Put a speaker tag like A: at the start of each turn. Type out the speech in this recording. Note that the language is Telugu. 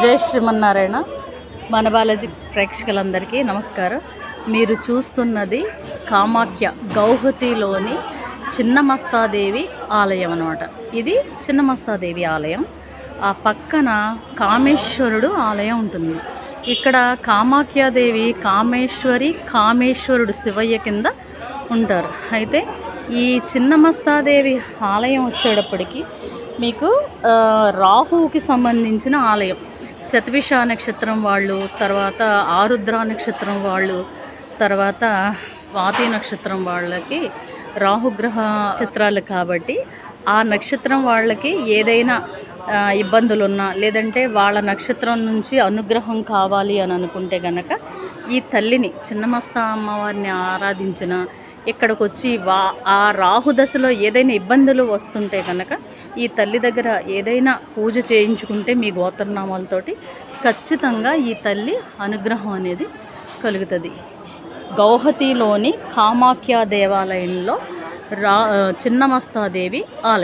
A: జై శ్రీమన్నారాయణ మన బాలాజీ ప్రేక్షకులందరికీ నమస్కారం. మీరు చూస్తున్నది కామాఖ్య గౌహతిలోని చిన్నమస్తాదేవి ఆలయం అనమాట ఇది చిన్నమస్తాదేవి ఆలయం. ఆ పక్కన కామేశ్వరుడు ఆలయం ఉంటుంది. ఇక్కడ కామాఖ్యాదేవి కామేశ్వరి కామేశ్వరుడు శివయ్య కింద ఉంటారు. అయితే ఈ చిన్నమస్తాదేవి ఆలయం వచ్చేటప్పటికి మీకు రాహువుకి సంబంధించిన ఆలయం. శతవిష నక్షత్రం వాళ్ళు తర్వాత ఆరుద్ర నక్షత్రం వాళ్ళు తర్వాత స్వాతి నక్షత్రం వాళ్ళకి రాహుగ్రహ నక్షత్రాలు కాబట్టి ఆ నక్షత్రం వాళ్ళకి ఏదైనా ఇబ్బందులు ఇబ్బందులున్నా లేదంటే వాళ్ళ నక్షత్రం నుంచి అనుగ్రహం కావాలి అని అనుకుంటే గనక ఈ తల్లిని చిన్నమస్త అమ్మవారిని ఆరాధించిన ఇక్కడికి వచ్చి వా ఆ రాహు దశలో ఏదైనా ఇబ్బందులు వస్తుంటే కనుక ఈ తల్లి దగ్గర ఏదైనా పూజ చేయించుకుంటే మీ గోత్రనామాలతోటి ఖచ్చితంగా ఈ తల్లి అనుగ్రహం అనేది కలుగుతుంది. గౌహతిలోని కామాఖ్య దేవాలయంలో రా చిన్నమస్తాదేవి ఆలయం.